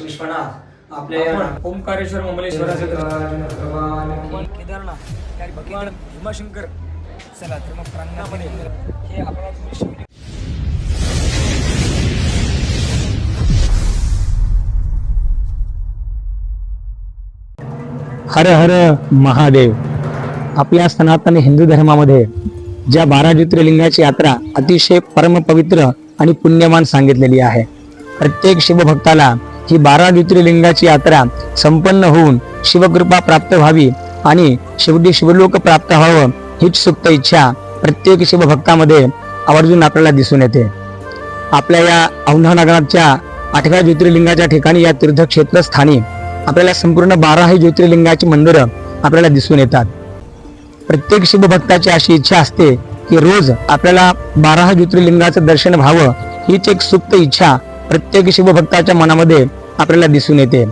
विश्वनाथ आपल्या या ओंकारेश्वर मुंबलेश्वराचे भगवान केदारनाथ त्या भगवान भीमाशंकर. चला तर मग प्रांगणामध्ये हे आपल्याला तुम्ही शिवलिंग हर हर महादेव. आपल्या सनातन हिंदू धर्मामध्ये ज्या बारा ज्योतिर्लिंगाची यात्रा अतिशय परमपवित्र आणि पुण्यवान सांगितलेली आहे. प्रत्येक शिवभक्ताला ही बारा ज्योतिर्लिंगाची यात्रा संपन्न होऊन शिवकृपा प्राप्त व्हावी आणि शेवटी शिवलोक प्राप्त व्हावं हीच सुप्त इच्छा प्रत्येक शिवभक्तामध्ये आवर्जून आपल्याला दिसून येते. आपल्या या औंढा नगराच्या आठव्या ज्योतिर्लिंगाच्या ठिकाणी या तीर्थक्षेत्र स्थानी आपल्याला संपूर्ण बाराही ज्योतिर्लिंगाची मंदिरं आपल्याला दिसून येतात. प्रत्येक शिवभक्ताची अशी इच्छा असते की रोज आपल्याला बारा ज्योतिर्लिंगाचं दर्शन व्हावं हीच एक सुप्त इच्छा प्रत्येक शिवभक्ताच्या मनामध्ये आपल्याला दिसून येते.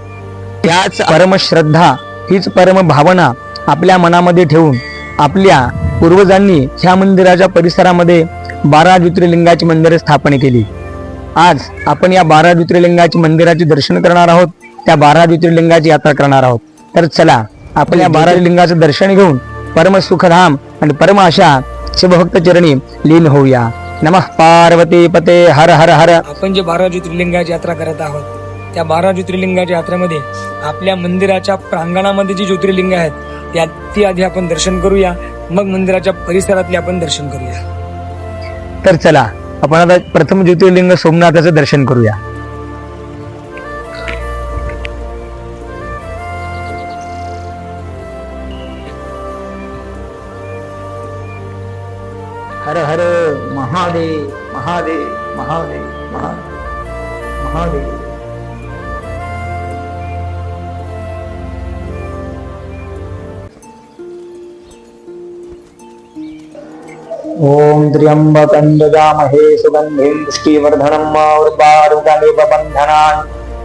त्याच परमश्रद्धा हीच परम भावना आपल्या मनामध्ये ठेवून आपल्या पूर्वजांनी ह्या मंदिराच्या परिसरामध्ये बारा ज्योतिर्लिंगाची मंदिरे स्थापन केली. आज आपण या बारा ज्योतिर्लिंगाची मंदिराचे दर्शन करणार आहोत त्या बारा ज्योतिर्लिंगाची यात्रा करणार आहोत. तर चला आपण या बारा ज्योतिर्लिंगाचं दर्शन घेऊन परम सुखधाम आणि परम अशा शिवभक्त चरणी लीन होऊया. नमः पार्वती पते हर हर हर। आपण जे बारा ज्योतिर्लिंगाची यात्रा करत आहोत त्या बारा ज्योतिर्लिंगाच्या यात्रेमध्ये आपल्या मंदिराच्या प्रांगणामध्ये जी ज्योतिर्लिंग आहेत त्या ती आधी आपण दर्शन करूया. मग मंदिराच्या परिसरातले आपण दर्शन करूया. तर चला आपण आता प्रथम ज्योतिर्लिंग सोमनाथाचं दर्शन करूया. हर हर महादेव महादेव महादेव महादेव महादेव ॐ त्र्यम्बकं ददामहे सुगन्धिं पुष्टिवर्धनं मारुपारुकमेव बन्धनान्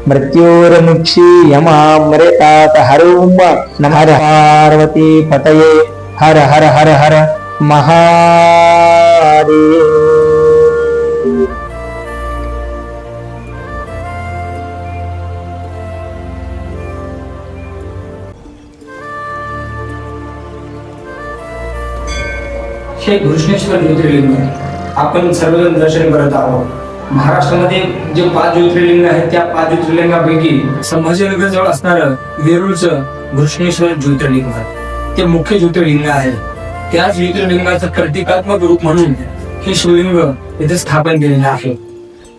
मृत्योर्मुक्षीयमामृतात् हरोम नमः हर पार्वती पतये हर हर हर हर महादेव हे घृष्णेश्वर ज्योतिर्लिंग आपण सर्वजण दर्शन करत आहोत. महाराष्ट्रामध्ये जे पाच ज्योतिर्लिंग आहेत त्या पाच ज्योतिर्लिंगापैकी संभाजीनगर जवळ असणारं वेरूळचं घृष्णेश्वर ज्योतिर्लिंग ते मुख्य ज्योतिर्लिंग आहे. त्याच ज्योतिर्लिंगाचं प्रतिकात्मक रूप म्हणून हे शिवलिंग इथे स्थापन केलेलं आहे.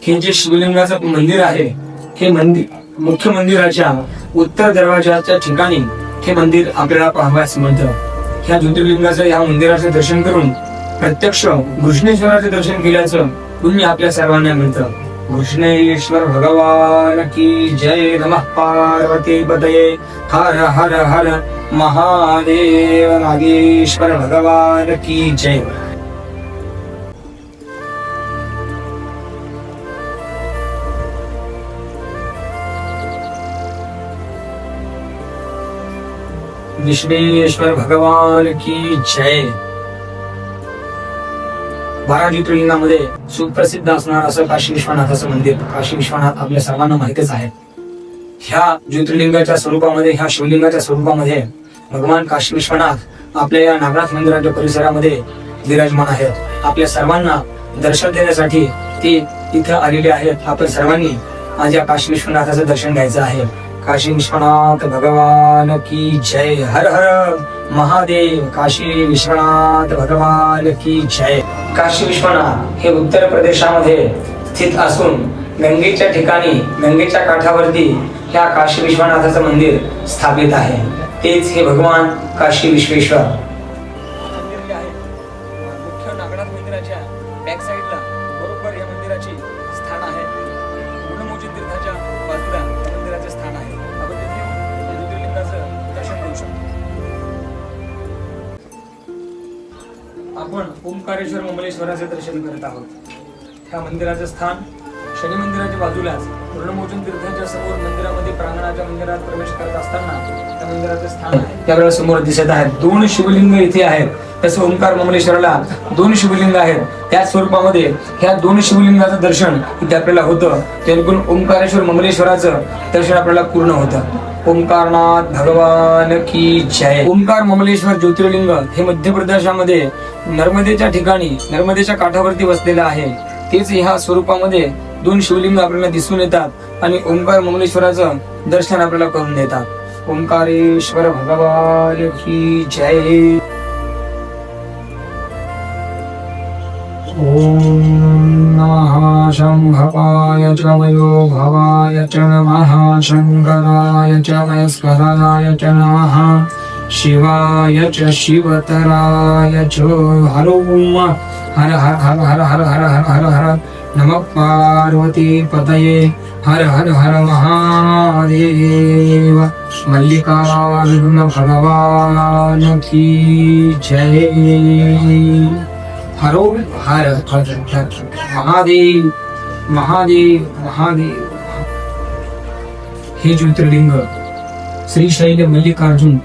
हे जे शिवलिंगाचं मंदिर आहे हे मंदिर मुख्य मंदिराच्या उत्तर दरवाजाच्या ठिकाणी हे मंदिर आपल्याला पाहावयास मिळतं. ह्या ज्योतिर्लिंगाचं या मंदिराचं दर्शन करून प्रत्यक्ष घृष्णेश्वराचे दर्शन केल्याचं पुण्य आपल्या सर्वांना मिळतं. घृष्णेश्वर भगवान की जय नमः पार्वती पतये हर हर हर महादेव नागेश्वर भगवान की जय। विश्वेश्वर भगवान की जय। बारा ज्योतिर्लिंगामध्ये सुप्रसिद्ध असणार असं काशी विश्वनाथाचं मंदिर. काशी विश्वनाथ आपल्या सर्वांना माहितच आहे. ह्या ज्योतिर्लिंगाच्या स्वरूपामध्ये ह्या शिवलिंगाच्या स्वरूपामध्ये भगवान काशी विश्वनाथ आपल्या या नागनाथ मंदिराच्या परिसरामध्ये विराजमान आहेत. आपल्या सर्वांना दर्शन देण्यासाठी ते इथं आलेले आहेत. आपण सर्वांनी आज या काशी विश्वनाथाचं दर्शन घ्यायचं आहे. काशी विश्वनाथ भगवान की जय. हर हर महादेव. काशी विश्वनाथ भगवान की जय. काशी विश्वनाथ हे उत्तर प्रदेशामध्ये स्थित असून गंगेच्या ठिकाणी गंगेच्या काठावरती ह्या काशी विश्वनाथाचं मंदिर स्थापित आहे. तेच हे भगवान काशी विश्वेश्वर. मुख्य नागनाथ मंदिराच्या बॅक साईडला बरोबर या मंदिराची स्थान आहे. गुणमोजी तीर्थाच्या बाजूला या मंदिराचे स्थान आहे. आपण तिथे ज्योतिर्लिंगाचं दर्शन करू शकतो. आपण ओंकारेश्वर मुंबलेश्वराचे दर्शन करत आहोत. ह्या मंदिराचं स्थान शनी मंदिराच्या बाजूलाच पूर्णमोचन तीर्थाच्या समोर मंदिरामध्ये प्रांगणाच्या मंदिरात प्रवेश करत असताना त्या मंदिराचे स्थान आहे. त्यावेळेला समोर दिसत आहेत दोन शिवलिंग इथे आहेत. तसं ओंकार ममलेश्वराला दोन शिवलिंग आहेत. त्या स्वरूपामध्ये ह्या दोन शिवलिंगाचं दर्शन इथे आपल्याला होतं. जेणेकरून ओंकारेश्वर ममलेश्वराचं दर्शन आपल्याला पूर्ण होतं. ओंकारनाथ भगवान की जय. ओंकार ममलेश्वर ज्योतिर्लिंग हे मध्य प्रदेशामध्ये नर्मदेच्या ठिकाणी नर्मदेच्या काठावरती वसलेलं आहे. तेच ह्या स्वरूपामध्ये दोन शिवलिंग आपल्याला दिसून येतात आणि ओंकार मंगलेश्वराचं दर्शन आपल्याला करून देतात. ओंकारेश्वर भगवान की जय. शम्भवाय च मयो भवाय च नमः शङ्कराय च मयस्कराय च नमः शिवाय च शिवतराय च. हर ओम हर हर हर हर हर हर हर हर हर नमः पार्वती पतये हर हर हर महादेव। मल्लिकार्जुन भगवान की जय। हरो हर हर हर महादेव महादेव महादेव। हे ज्योतिर्लिंग श्रीशैल मल्लिकार्जुन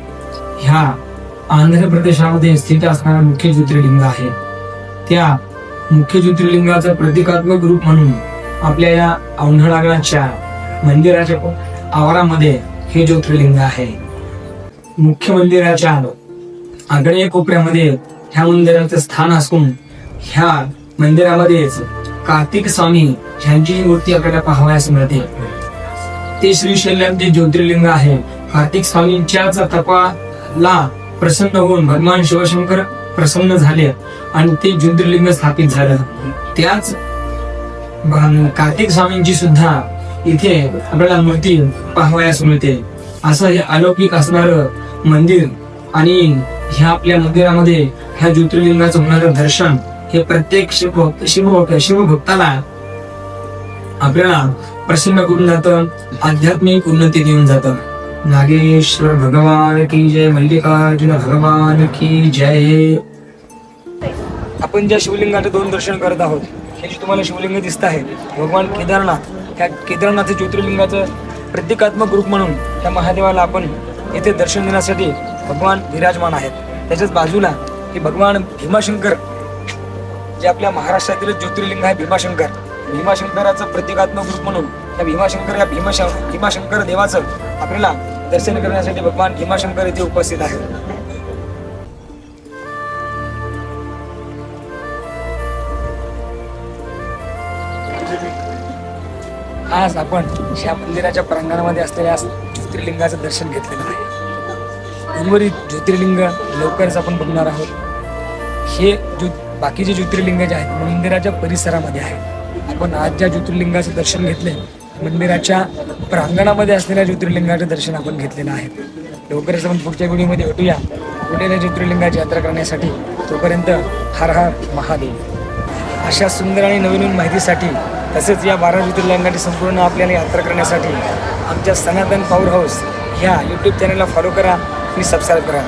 ह्या आंध्र प्रदेशामध्ये स्थित असणारा मुख्य ज्योतिर्लिंग आहे. त्या मुख्य ज्योतिर्लिंगाचं प्रतिकात्मक रूप म्हणून आपल्या या औंढळागडाच्या मंदिराच्या आवारामध्ये हे ज्योतिर्लिंग आहे. मुख्य मंदिराच्या आग्नेय कोपऱ्यामध्ये ह्या मंदिराचं स्थान असून ह्या मंदिरामध्येच कार्तिक स्वामी ह्यांची मूर्ती आपल्याला पाहावयास मिळते. ते श्रीशैल्यम जे ज्योतिर्लिंग आहे. कार्तिक स्वामींच्याच तपाला प्रसन्न होऊन भगवान शिवशंकर प्रसन्न झाले आणि ते ज्योतिर्लिंग स्थापित झालं. त्याच कार्तिक स्वामींची सुद्धा इथे आपल्याला मूर्ती पाहावयास मिळते. असं हे अलौकिक असणार मंदिर आणि ह्या आपल्या मंदिरामध्ये ह्या ज्योतिर्लिंगाचं होणारं दर्शन हे प्रत्येक शिवभक्त शिवभक्त शिवभक्ताला आपल्याला प्रसन्न करून जातं आध्यात्मिक उन्नती देऊन जातं. नागेश्वर भगवान की जय मल्लिकार्जुन भगवान की जय. आपण ज्या शिवलिंगाचे दोन दर्शन करत आहोत हे जे तुम्हाला शिवलिंग दिसत आहे भगवान केदारनाथ त्या केदारनाथ ज्योतिर्लिंगाचं प्रतिकात्मक रूप म्हणून त्या महादेवाला आपण येथे दर्शन देण्यासाठी भगवान विराजमान आहेत. त्याच्याच बाजूला हे भगवान भीमाशंकर जे आपल्या महाराष्ट्रातील ज्योतिर्लिंग आहे भीमाशंकर. भीमाशंकराचं प्रतिकात्मक रूप म्हणून त्या भीमाशंकर या भीमाशंकर देवाचं आपल्याला दर्शन करण्यासाठी भगवान भीमाशंकर येथे उपस्थित आहेत. आज आपण ह्या मंदिराच्या प्रांगणामध्ये असलेल्या ज्योतिर्लिंगाचं दर्शन घेतलेलं आहे. उर्वरित ज्योतिर्लिंग लवकरच आपण बघणार आहोत. हे ज्यो बाकीचे ज्योतिर्लिंग जे आहेत मंदिराच्या परिसरामध्ये आहेत आपण आज ज्या ज्योतिर्लिंगाचं दर्शन घेतले मंदिराच्या प्रांगणामध्ये असलेल्या ज्योतिर्लिंगाचं दर्शन आपण घेतलेलं आहे लवकरच आपण पुढच्या व्हिडिओमध्ये भेटूया. कुठेल्या ज्योतिर्लिंगाची यात्रा करण्यासाठी तोपर्यंत हर हर महादेव. अशा सुंदर आणि नवीन माहितीसाठी तसेच या बारा ज्योतिर्लिंगाची संपूर्ण आपल्याला यात्रा करण्यासाठी आमच्या सनातन पॉवर हाऊस ह्या यूट्यूब चॅनलला फॉलो करा आणि सबस्क्राईब करा.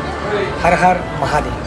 हर हर महादेव.